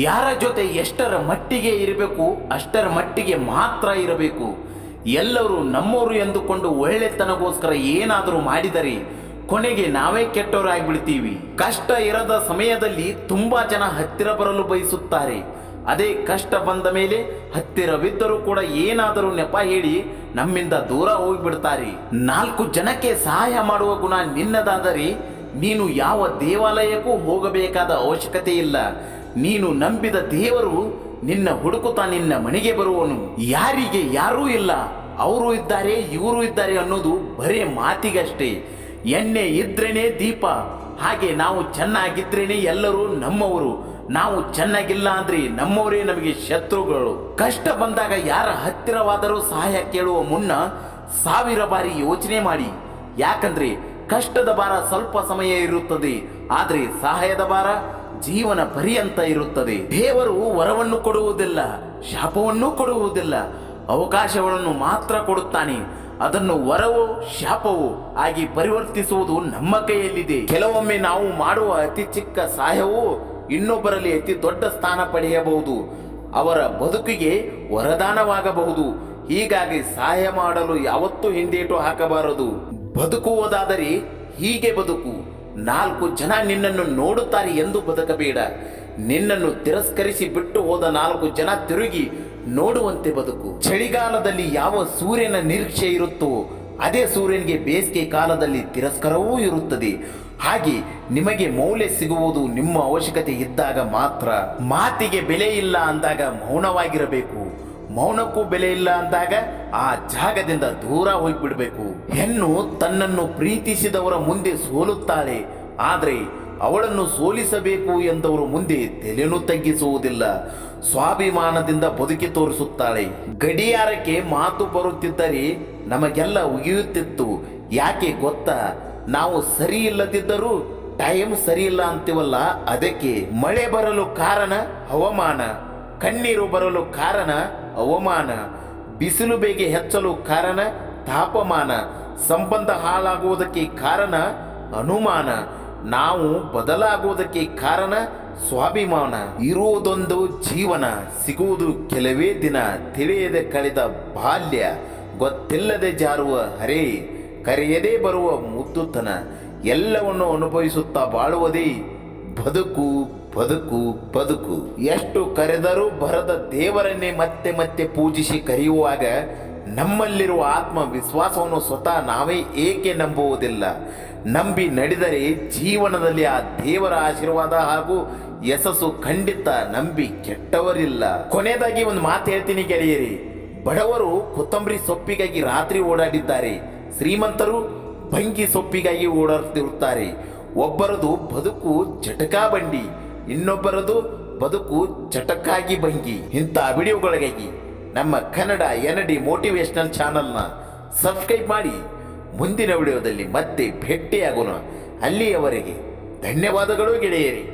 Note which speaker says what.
Speaker 1: ಯಾರ ಜೊತೆ ಎಷ್ಟರ ಮಟ್ಟಿಗೆ ಇರಬೇಕು, ಅಷ್ಟರ ಮಟ್ಟಿಗೆ ಮಾತ್ರ ಇರಬೇಕು? ಎಲ್ಲರೂ ನಮ್ಮವರು ಎಂದುಕೊಂಡು ಒಳ್ಳೆತನಗೋಸ್ಕರ ಏನಾದರೂ ಮಾಡಿದರೆ ಕೊನೆಗೆ ನಾವೇ ಕೆಟ್ಟವರಾಗಿಬಿಡ್ತೀವಿ. ಕಷ್ಟ ಇರದ ಸಮಯದಲ್ಲಿ ತುಂಬಾ ಜನ ಹತ್ತಿರ ಬರಲು ಬಯಸುತ್ತಾರೆ. ಅದೇ ಕಷ್ಟ ಬಂದ ಮೇಲೆ ಹತ್ತಿರವಿದ್ದರೂ ಕೂಡ ಏನಾದರೂ ನೆಪ ಹೇಳಿ ನಮ್ಮಿಂದ ದೂರ ಹೋಗಿಬಿಡ್ತಾರೆ. ನಾಲ್ಕು ಜನಕ್ಕೆ ಸಹಾಯ ಮಾಡುವ ಗುಣ ನಿನ್ನದಾದರೆ ನೀನು ಯಾವ ದೇವಾಲಯಕ್ಕೂ ಹೋಗಬೇಕಾದ ಅವಶ್ಯಕತೆ ಇಲ್ಲ ನೀನು ನಂಬಿದ ದೇವರು ನಿನ್ನ ಹುಡುಕುತ್ತಾ ನಿನ್ನ ಮನೆಗೆ ಬರುವನು. ಯಾರಿಗೆ ಯಾರೂ ಇಲ್ಲ. ಅವರು ಇದ್ದಾರೆ, ಇವರು ಇದ್ದಾರೆ ಅನ್ನೋದು ಬರೇ ಮಾತಿಗಷ್ಟೇ. ಎಣ್ಣೆ ಇದ್ರೇನೆ ದೀಪ. ಹಾಗೆ ನಾವು ಚೆನ್ನಾಗಿದ್ರೇನೆ ಎಲ್ಲರೂ ನಮ್ಮವರು. ನಾವು ಚೆನ್ನಾಗಿಲ್ಲ ಅಂದ್ರೆ ನಮ್ಮವರೇ ನಮಗೆ ಶತ್ರುಗಳು. ಕಷ್ಟ ಬಂದಾಗ ಯಾರ ಹತ್ತಿರವಾದರೂ ಸಹಾಯ ಕೇಳುವ ಮುನ್ನ ಸಾವಿರ ಬಾರಿ ಯೋಚನೆ ಮಾಡಿ. ಯಾಕಂದ್ರೆ ಕಷ್ಟದ ಭಾರ ಸ್ವಲ್ಪ ಸಮಯ ಇರುತ್ತದೆ. ಆದರೆ ಸಹಾಯದ ಭಾರ ಜೀವನ ಪರ್ಯಂತ ಇರುತ್ತದೆ. ದೇವರು ವರವನ್ನು ಕೊಡುವುದಿಲ್ಲ, ಶಾಪವನ್ನು ಕೊಡುವುದಿಲ್ಲ. ಅವಕಾಶಗಳನ್ನು ಮಾತ್ರ ಕೊಡುತ್ತಾನೆ. ಅದನ್ನು ವರವೋ, ಶಾಪವೋ ಆಗಿ ಪರಿವರ್ತಿಸುವುದು ನಮ್ಮ ಕೈಯಲ್ಲಿದೆ. ಕೆಲವೊಮ್ಮೆ ನಾವು ಮಾಡುವ ಅತಿ ಚಿಕ್ಕ ಸಹಾಯವು ಇನ್ನೊಬ್ಬರಲ್ಲಿ ಅತಿ ದೊಡ್ಡ ಸ್ಥಾನ ಪಡೆಯಬಹುದು. ಅವರ ಬದುಕಿಗೆ ವರದಾನವಾಗಬಹುದು. ಹೀಗಾಗಿ ಸಹಾಯ ಮಾಡಲು ಯಾವತ್ತೂ ಹಿಂದೇಟು ಹಾಕಬಾರದು. ಬದುಕುವುದಾದರೆ ಹೀಗೆ ಬದುಕು. ನಾಲ್ಕು ಜನ ನಿನ್ನನ್ನು ನೋಡುತ್ತಾರೆ ಎಂದು ಬದುಕಬೇಡ. ನಿನ್ನನ್ನು ತಿರಸ್ಕರಿಸಿ ಬಿಟ್ಟು ಹೋದ ನಾಲ್ಕು ಜನ ತಿರುಗಿ ನೋಡುವಂತೆ ಬದುಕು. ಚಳಿಗಾಲದಲ್ಲಿ ಯಾವ ಸೂರ್ಯನ ನಿರೀಕ್ಷೆ ಇರುತ್ತೋ, ಅದೇ ಸೂರ್ಯನಿಗೆ ಬೇಸಿಗೆ ಕಾಲದಲ್ಲಿ ತಿರಸ್ಕರವೂ ಇರುತ್ತದೆ. ಹಾಗೆ ನಿಮಗೆ ಮೌಲ್ಯ ಸಿಗುವುದು ನಿಮ್ಮ ಅವಶ್ಯಕತೆ ಇದ್ದಾಗ ಮಾತ್ರ. ಮಾತಿಗೆ ಬೆಲೆ ಇಲ್ಲ ಅಂದಾಗ ಮೌನವಾಗಿರಬೇಕು. ಮೌನಕ್ಕೂ ಬೆಲೆ ಇಲ್ಲ ಅಂದಾಗ ಆ ಜಾಗದಿಂದ ದೂರ ಹೋಗ್ಬಿಡ್ಬೇಕು. ಹೆಣ್ಣು ತನ್ನನ್ನು ಪ್ರೀತಿಸಿದವರ ಮುಂದೆ ಸೋಲುತ್ತಾಳೆ. ಆದರೆ ಅವಳನ್ನು ಸೋಲಿಸಬೇಕು ಎಂದವರು ಮುಂದೆ ತಲೆನೂ ತಗ್ಗಿಸುವುದಿಲ್ಲ. ಸ್ವಾಭಿಮಾನದಿಂದ ಬದುಕಿ ತೋರಿಸುತ್ತಾಳೆ. ಗಡಿಯಾರಕ್ಕೆ ಮಾತು ಬರುತ್ತಿದ್ದರೆ ನಮಗೆಲ್ಲ ಉಗಿಯುತ್ತಿತ್ತು. ಯಾಕೆ ಗೊತ್ತಾ? ನಾವು ಸರಿ ಇಲ್ಲದಿದ್ದರೂ ಟೈಮ್ ಸರಿ ಇಲ್ಲ ಅಂತೀವಲ್ಲ, ಅದಕ್ಕೆ ಮಳೆ ಬರಲು ಕಾರಣ ಹವಾಮಾನ. ಕಣ್ಣೀರು ಬರಲು ಕಾರಣ ಅವಮಾನ, ಬಿಸಿಲು ಬೇಗೆ ಹೆಚ್ಚಲು ಕಾರಣ ತಾಪಮಾನ, ಸಂಬಂಧ ಹಾಳಾಗುವುದಕ್ಕೆ ಕಾರಣ ಅನುಮಾನ, ನಾವು ಬದಲಾಗುವುದಕ್ಕೆ ಕಾರಣ ಸ್ವಾಭಿಮಾನ. ಇರುವುದೊಂದು ಜೀವನ, ಸಿಗುವುದು ಕೆಲವೇ ದಿನ, ತಿಳಿಯದೆ ಕಳೆದ ಬಾಲ್ಯ, ಗೊತ್ತಿಲ್ಲದೆ ಜಾರುವ ಹರೇ, ಕರೆಯದೇ ಬರುವ ಮುದ್ದುತನ, ಎಲ್ಲವನ್ನು ಅನುಭವಿಸುತ್ತಾ ಬಾಳುವುದೇ ಬದುಕು. ಬದುಕು ಬದುಕು. ಎಷ್ಟು ಕರೆದರೂ ಬರದ ದೇವರನ್ನೇ ಮತ್ತೆ ಮತ್ತೆ ಪೂಜಿಸಿ ಕರೆಯುವಾಗ ನಮ್ಮಲ್ಲಿರುವ ಆತ್ಮವಿಶ್ವಾಸವನ್ನು ಸ್ವತಃ ನಾವೇ ಏಕೆ ನಂಬುವುದಿಲ್ಲ? ನಂಬಿ ನಡೆದರೆ ಜೀವನದಲ್ಲಿ ಆ ದೇವರ ಆಶೀರ್ವಾದ ಹಾಗೂ ಯಶಸ್ಸು ಖಂಡಿತ ನಂಬಿ ಕೆಟ್ಟವರಿಲ್ಲ. ಕೊನೆಯದಾಗಿ ಒಂದು ಮಾತು ಹೇಳ್ತೀನಿ ಗೆಳೆಯರಿ. ಬಡವರು ಕೊತ್ತಂಬರಿ ಸೊಪ್ಪಿಗಾಗಿ ರಾತ್ರಿ ಓಡಾಡಿದ್ದಾರೆ. ಶ್ರೀಮಂತರು ಭಂಗಿ ಸೊಪ್ಪಿಗಾಗಿ ಓಡಾಡ್ತಿರುತ್ತಾರೆ ಒಬ್ಬರದು ಬದುಕು ಜಟಕಾ ಬಂಡಿ. ಇನ್ನೊಬ್ಬರದು ಬದುಕು ಚಟಕ್ಕಾಗಿ ಭಂಗಿ. ಇಂಥ ವಿಡಿಯೋಗಳಿಗಾಗಿ ನಮ್ಮ ಕನ್ನಡ ಎನಡಿ ಮೋಟಿವೇಶನಲ್ ಚಾನಲ್ನ ಸಬ್ಸ್ಕ್ರೈಬ್ ಮಾಡಿ. ಮುಂದಿನ ವಿಡಿಯೋದಲ್ಲಿ ಮತ್ತೆ ಭೇಟಿಯಾಗೋಣ. ಅಲ್ಲಿಯವರೆಗೆ ಧನ್ಯವಾದಗಳು ಗೆಳೆಯರಿ.